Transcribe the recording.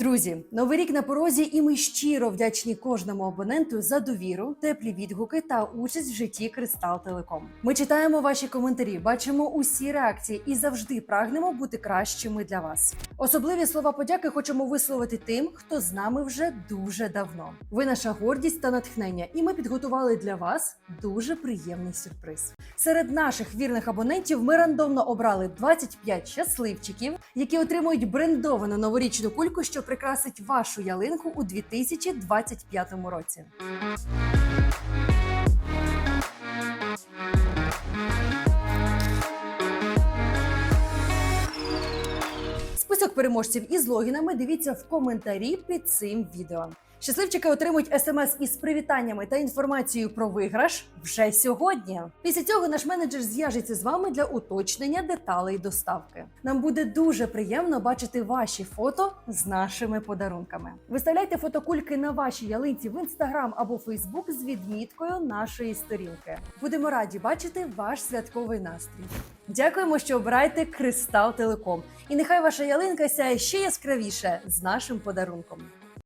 Друзі, новий рік на порозі, і ми щиро вдячні кожному абоненту за довіру, теплі відгуки та участь в житті Кристал Телеком. Ми читаємо ваші коментарі, бачимо усі реакції і завжди прагнемо бути кращими для вас. Особливі слова подяки хочемо висловити тим, хто з нами вже дуже давно. Ви наша гордість та натхнення, і ми підготували для вас дуже приємний сюрприз. Серед наших вірних абонентів ми рандомно обрали 25 щасливчиків, які отримують брендовану новорічну кульку, що прикрасить вашу ялинку у 2025 році. Список переможців із логінами дивіться в коментарі під цим відео. Щасливчики отримують смс із привітаннями та інформацією про виграш вже сьогодні. Після цього наш менеджер зв'яжеться з вами для уточнення деталей доставки. Нам буде дуже приємно бачити ваші фото з нашими подарунками. Виставляйте фотокульки на вашій ялинці в інстаграм або фейсбук з відміткою нашої сторінки. Будемо раді бачити ваш святковий настрій. Дякуємо, що обираєте Кристал Телеком. І нехай ваша ялинка сяє ще яскравіше з нашим подарунком.